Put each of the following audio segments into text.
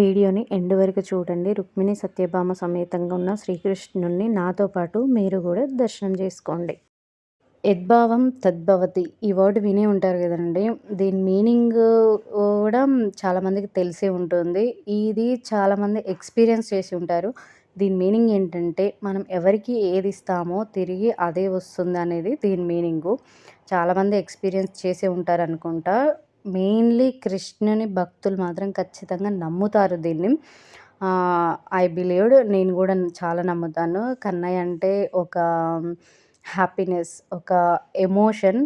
వీడియోని ఎండ్ వరకు చూడండి. రుక్మిణి సత్యభామ సమేతంగా ఉన్న శ్రీకృష్ణుణ్ణి నాతో పాటు మీరు కూడా దర్శనం చేసుకోండి. యద్భావం తద్భవతి ఈ వర్డ్ వినే ఉంటారు కదండి. దీని మీనింగ్ కూడా చాలామందికి తెలిసే ఉంటుంది. ఇది చాలామంది ఎక్స్పీరియన్స్ చేసి ఉంటారు. దీని మీనింగ్ ఏంటంటే మనం ఎవరికి ఏది ఇస్తామో తిరిగి అదే వస్తుంది అనేది దీని మీనింగు. చాలామంది ఎక్స్పీరియన్స్ చేసే ఉంటారు అనుకుంటా. మెయిన్లీ కృష్ణుని భక్తులు మాత్రం ఖచ్చితంగా నమ్ముతారు దీన్ని. ఐ బిలీవ్డ్ నేను కూడా చాలా నమ్ముతాను. కన్నయ్య అంటే ఒక హ్యాపీనెస్ ఒక ఎమోషన్.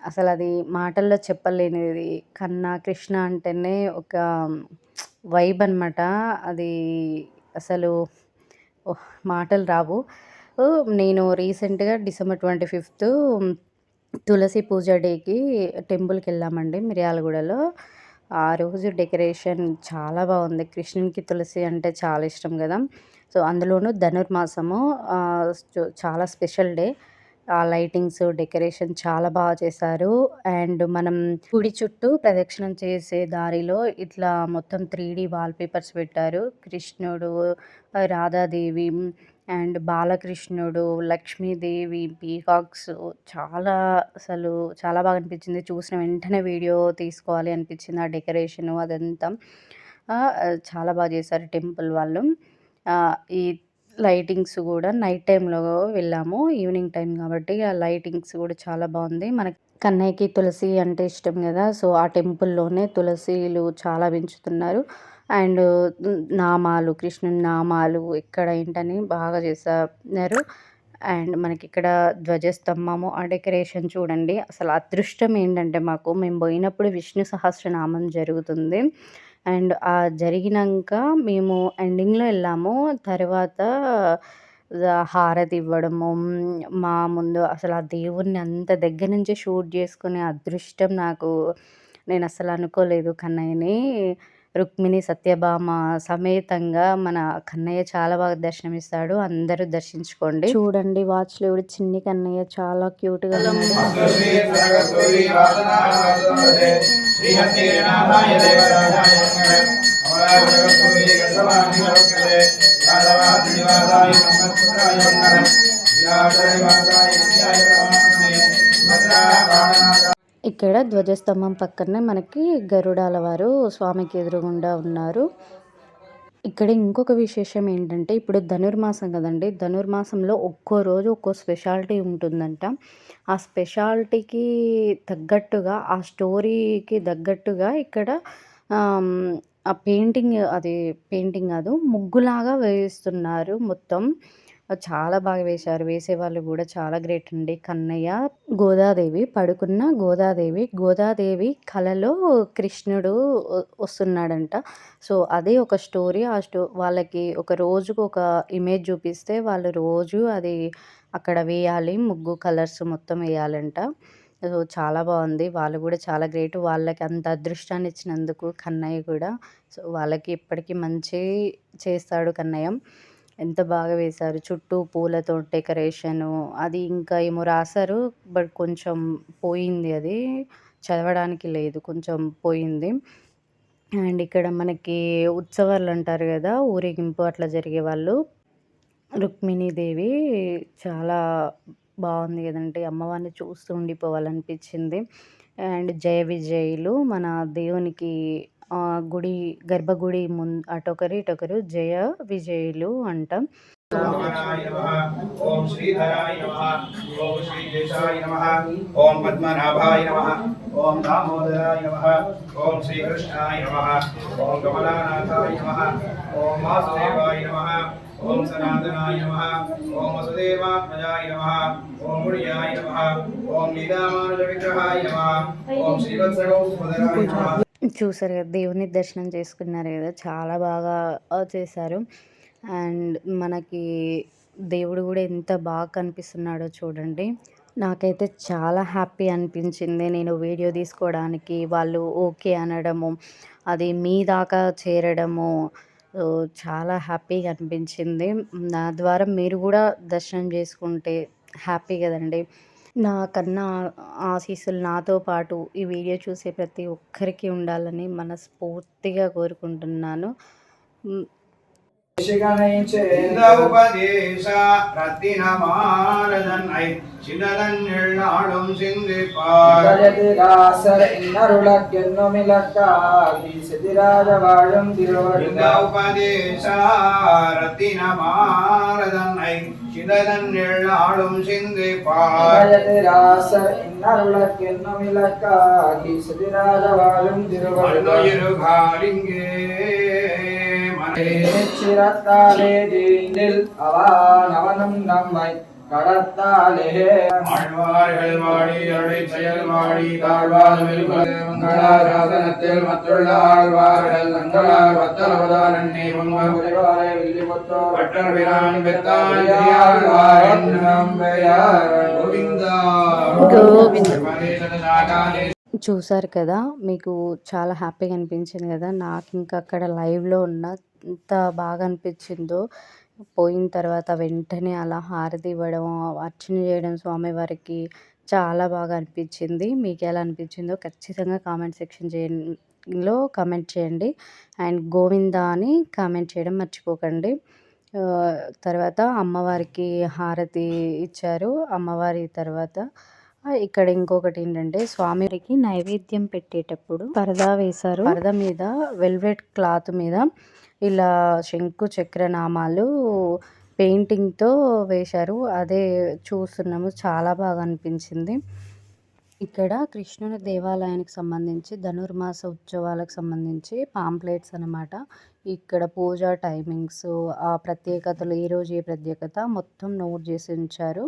అసలు అది మాటల్లో చెప్పలేనిది. కన్నా కృష్ణ అంటేనే ఒక వైబ్ అనమాట అది అసలు మాటలు రావు. నేను రీసెంట్గా December twenty fifth Tulasi Puja డేకి టెంపుల్కి వెళ్ళామండి మిర్యాలగూడలో. ఆ రోజు డెకరేషన్ చాలా బాగుంది. కృష్ణునికి తులసి అంటే చాలా ఇష్టం కదా. సో అందులోనూ ధనుర్మాసము చాలా స్పెషల్ డే. ఆ లైటింగ్స్ డెకరేషన్ చాలా బాగా చేశారు. అండ్ మనం గుడి చుట్టూ ప్రదక్షిణం చేసే దారిలో ఇట్లా మొత్తం త్రీ డీ వాల్ పేపర్స్ పెట్టారు. కృష్ణుడు రాధాదేవి అండ్ బాలకృష్ణుడు లక్ష్మీదేవి పీకాక్స్ చాలా అసలు చాలా బాగా అనిపించింది. చూసిన వెంటనే వీడియో తీసుకోవాలి అనిపించింది ఆ డెకరేషన్ అదంతా. చాలా బాగా చేశారు టెంపుల్ వాళ్ళు. ఈ లైటింగ్స్ కూడా నైట్ టైంలో వెళ్ళాము ఈవినింగ్ టైం కాబట్టి ఆ లైటింగ్స్ కూడా చాలా బాగుంది. మనకి కన్నయ్యకి తులసి అంటే ఇష్టం కదా. సో ఆ టెంపుల్లోనే తులసిలు చాలా పెంచుతున్నారు. అండ్ నామాలు కృష్ణుని నామాలు ఇక్కడ ఏంటని బాగా చేశారు. అండ్ మనకి ఇక్కడ ధ్వజస్తంభము ఆ డెకరేషన్ చూడండి. అసలు అదృష్టం ఏంటంటే మాకు మేము పోయినప్పుడు విష్ణు సహస్రనామం జరుగుతుంది. అండ్ ఆ జరిగినాక మేము ఎండింగ్లో వెళ్ళాము. తర్వాత హారతి ఇవ్వడము మా ముందు అసలు ఆ దేవుడిని అంత దగ్గర నుంచి షూట్ చేసుకునే అదృష్టం నాకు నేను అసలు అనుకోలేదు కన్నయ్యని రుక్మిణి సత్యభామ సమేతంగా మన కన్నయ్య చాలా బాగా దర్శనమిస్తాడు అందరూ దర్శించుకోండి చూడండి వాచ్లో కూడా చిన్ని కన్నయ్య చాలా క్యూట్గా ఇక్కడ ధ్వజస్తంభం పక్కనే మనకి గరుడాల వారు స్వామికి ఎదురుగుండా ఉన్నారు. ఇక్కడ ఇంకొక విశేషం ఏంటంటే ఇప్పుడు ధనుర్మాసం కదండి. ధనుర్మాసంలో ఒక్కో రోజు ఒక్కో స్పెషాలిటీ ఉంటుందంట. ఆ స్పెషాలిటీకి తగ్గట్టుగా ఆ స్టోరీకి తగ్గట్టుగా ఇక్కడ ఆ పెయింటింగ్ అది పెయింటింగ్ కాదు ముగ్గులాగా వేస్తున్నారు మొత్తం. చాలా బాగా వేశారు. వేసేవాళ్ళు కూడా చాలా గ్రేట్ అండి. కన్నయ్య గోదాదేవి పడుకున్న గోదాదేవి. గోదాదేవి కలలో కృష్ణుడు వస్తున్నాడంట. సో అదే ఒక స్టోరీ. ఆ స్టో వాళ్ళకి ఒక రోజుకు ఒక ఇమేజ్ చూపిస్తే వాళ్ళు రోజు అది అక్కడ వేయాలి ముగ్గు కలర్స్ మొత్తం వేయాలంట. సో చాలా బాగుంది. వాళ్ళు కూడా చాలా గ్రేట్. వాళ్ళకి అంత అదృష్టాన్ని ఇచ్చినందుకు కన్నయ్య కూడా. సో వాళ్ళకి ఇప్పటికీ మంచి చేస్తాడు కన్నయ్య. ఎంత బాగా వేశారు. చుట్టూ పూలతో డెకరేషను అది ఇంకా ఏమో రాశారు బట్ కొంచెం పోయింది అది. చదవడానికి లేదు కొంచెం పోయింది. అండ్ ఇక్కడ మనకి ఉత్సవాలు అంటారు కదా ఊరేగింపు అట్లా జరిగే వాళ్ళు. రుక్మిణీదేవి చాలా బాగుంది కదంటే అమ్మవారిని చూస్తూ ఉండిపోవాలనిపించింది. అండ్ జయ విజయులు మన దేవునికి గుడి గర్భగుడి ముందు అటొకరు ఇటొకరు జయ విజయులు అంటాం. ఓం శ్రీధరాయ నమ. ఓం శ్రీకేశాయ నమ. ఓం పద్మనాభాయ నమ. ఓం దామోదరాయ నమ. ఓం శ్రీకృష్ణాయ నమ. ఓం కమలానాథాయ నమ. ఓం వాసుదేవాయ నమ. ఓం సనాతనాయ నమ. ఓం వసుదేవాత్మజాయ నమ. ఓం ముడియాయ నమ. ఓం లీలామానుజ విగ్రహాయ నమ. ఓం శ్రీవత్సగౌసుమధరాయ నమ. చూసారు కదా దేవుని దర్శనం చేసుకున్నారు కదా చాలా బాగా చేశారు. అండ్ మనకి దేవుడు కూడా ఎంత బాగా కనిపిస్తున్నాడో చూడండి. నాకైతే చాలా హ్యాపీ అనిపించింది నేను వీడియో తీసుకోవడానికి. వాళ్ళు ఓకే అనడము అది మీ దాకా చేరడము చాలా హ్యాపీగా అనిపించింది. నా ద్వారా మీరు కూడా దర్శనం చేసుకుంటే హ్యాపీ కదండి. నాకన్నా ఆశీస్సులు నాతో పాటు ఈ వీడియో చూసే ప్రతి ఒక్కరికి ఉండాలని మనస్ఫూర్తిగా కోరుకుంటున్నాను. இந்த உபதேச ரத்தினமானதன்னை சின்னதங்கள் நாளும் சிந்திப்பார் இன்னருளக்கென்னும் இலக்காகி செதிராத வாழும் திருவடி இந்த உபதேச ரத்தினமானதன்னை சின்னதங்கள் நாளும் சிந்திப்பார் இன்னருளக்கென்னும் இலக்காகி செதிராத வாழும் திருவடி காலிங்கே சிரத்தாலே தீண்டில் அவானவனும் நம்மை கடத்தாலே ஆழ்வார்கள் வாடி அருளை செயல் வாடி தாழ்வாதமில் மங்களாசாசனத்தில் மற்றுள்ள ஆழ்வார்கள் தங்களார் வத்தலவதால் அன்னை உரிவாரை வில்லிபுத்தோர் பட்டர் பிரான் பெத்தான் ஆழ்வாரின் நம்பையார் கோவிந்தா గోవింద. పరమేశ్వర నాగాలే చూసారు కదా మీకు చాలా హ్యాపీగా అనిపించింది కదా నాకు ఇంకా అక్కడ లైవ్లో ఉన్న ఎంత బాగా అనిపించిందో పోయిన తర్వాత వెంటనే అలా హారతి ఇవ్వడం అర్చన చేయడం స్వామివారికి చాలా బాగా అనిపించింది మీకు ఎలా అనిపించిందో ఖచ్చితంగా కామెంట్ సెక్షన్ చేయంలో కామెంట్ చేయండి. అండ్ గోవిందా అని కామెంట్ చేయడం మర్చిపోకండి. తర్వాత అమ్మవారికి హారతి ఇచ్చారు. అమ్మవారి తర్వాత ఇక్కడ ఇంకొకటి ఏంటంటే స్వామివారికి నైవేద్యం పెట్టేటప్పుడు పరదా వేశారు. పరద మీద వెల్వెట్ క్లాత్ మీద ఇలా శంకు చక్రనామాలు పెయింటింగ్తో వేశారు. అదే చూస్తున్నాము. చాలా బాగా అనిపించింది. ఇక్కడ కృష్ణుని దేవాలయానికి సంబంధించి ధనుర్మాస ఉత్సవాలకు సంబంధించి పాంప్లెట్స్ అన్నమాట. ఇక్కడ పూజ టైమింగ్స్ ఆ ప్రత్యేకతలు ఈరోజు ఏ ప్రత్యేకత మొత్తం నోట్ చేసి ఉంచారు.